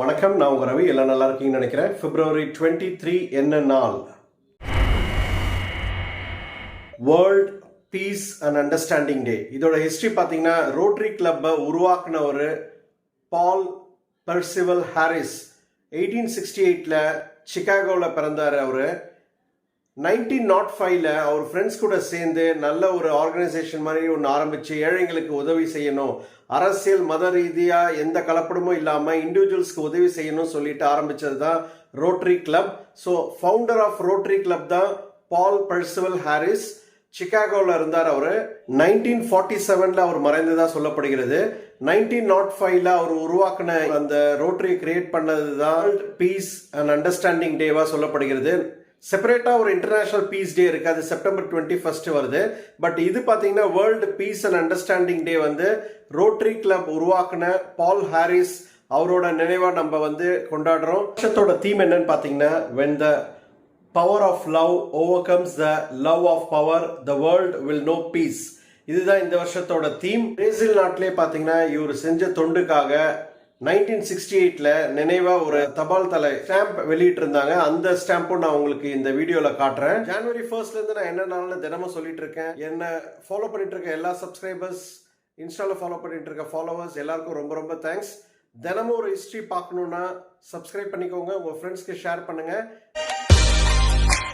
வணக்கம் நான் உங்க ரவி. எல்லாம் நல்லா இருக்கீங்கன்னு நினைக்கிறேன். பிப்ரவரி டுவெண்ட்டி த்ரீ என்ன நாள்? World peace and understanding day இதோட ஹிஸ்டரி பார்த்தீங்கன்னா ரோட்ரி கிளப்பை உருவாக்குன ஒரு Paul Percival Harris eighteen sixty எயிட்டில் சிகாகோவில் பிறந்தார் அவர். நைன்டீன் நாட் ஃபைவ்ல அவர் ஃப்ரெண்ட்ஸ் கூட சேர்ந்து நல்ல ஒரு ஆர்கனைசேஷன் மாதிரி ஒன்று ஆரம்பித்து ஏழைங்களுக்கு உதவி செய்யணும். அரசியல் மத ரீதியாக எந்த கலப்படமும் இல்லாமல் இண்டிவிஜுவல்ஸ்க்கு உதவி செய்யணும்னு சொல்லிட்டு ஆரம்பித்தது தான் Rotary club so founder of Rotary club தான் பால் பர்சுவல் ஹாரிஸ் சிக்காகோவில் இருந்தார் அவர். நைன்டீன் ஃபார்ட்டி செவனில் அவர் மறைந்ததாக சொல்லப்படுகிறது. நைன்டீன் நாட் ஃபைவ்ல அவர் உருவாக்கின அந்த ரோட்டரி கிரியேட் பண்ணது தான் பீஸ் அண்ட் அண்டர்ஸ்டாண்டிங் டேவாக சொல்லப்படுகிறது. செப்பரேட்டாக ஒரு இன்டர்நேஷ்னல் பீஸ் டே இருக்குது அது செப்டம்பர் டுவெண்ட்டி ஃபர்ஸ்ட் வருது. பட் இது பார்த்தீங்கன்னா world peace and understanding day வந்து ரோட்டரி கிளப் உருவாக்குன பால் ஹாரிஸ் அவரோட நினைவாக நம்ம வந்து கொண்டாடுறோம். வருஷத்தோட தீம் என்னன்னு பார்த்தீங்கன்னா when the power of love overcomes the love of power the world will know peace இதுதான் இந்த வருஷத்தோட தீம் பிரேசில் நாட்டிலே பார்த்தீங்கன்னா இவர் செஞ்ச தொண்டுக்காக நைன்டீன் சிக்ஸ்டி எயிட்ல நினைவா ஒரு தபால் தலை ஸ்டாம்ப் வெளியிட்டு இருந்தாங்க அந்த ஸ்டாம்பும் நான் உங்களுக்கு இந்த வீடியோல காட்டுறேன். ஜனவரி ஃபர்ஸ்ட்ல இருந்து நான் என்ன நாள்னு தினமும் சொல்லிட்டு இருக்கேன் என்ன ஃபாலோ பண்ணிட்டு இருக்க எல்லா சப்ஸ்கிரைபர்ஸ் இன்ஸ்டால ஃபாலோ பண்ணிட்டு இருக்க ஃபாலோவர்ஸ் எல்லாருக்கும் ரொம்ப ரொம்ப தேங்க்ஸ் தினமும் ஒரு ஹிஸ்டரி பார்க்கணும்னா சப்ஸ்கிரைப் பண்ணிக்கோங்க. உங்க ஃப்ரெண்ட்ஸ்க்கு ஷேர் பண்ணுங்க.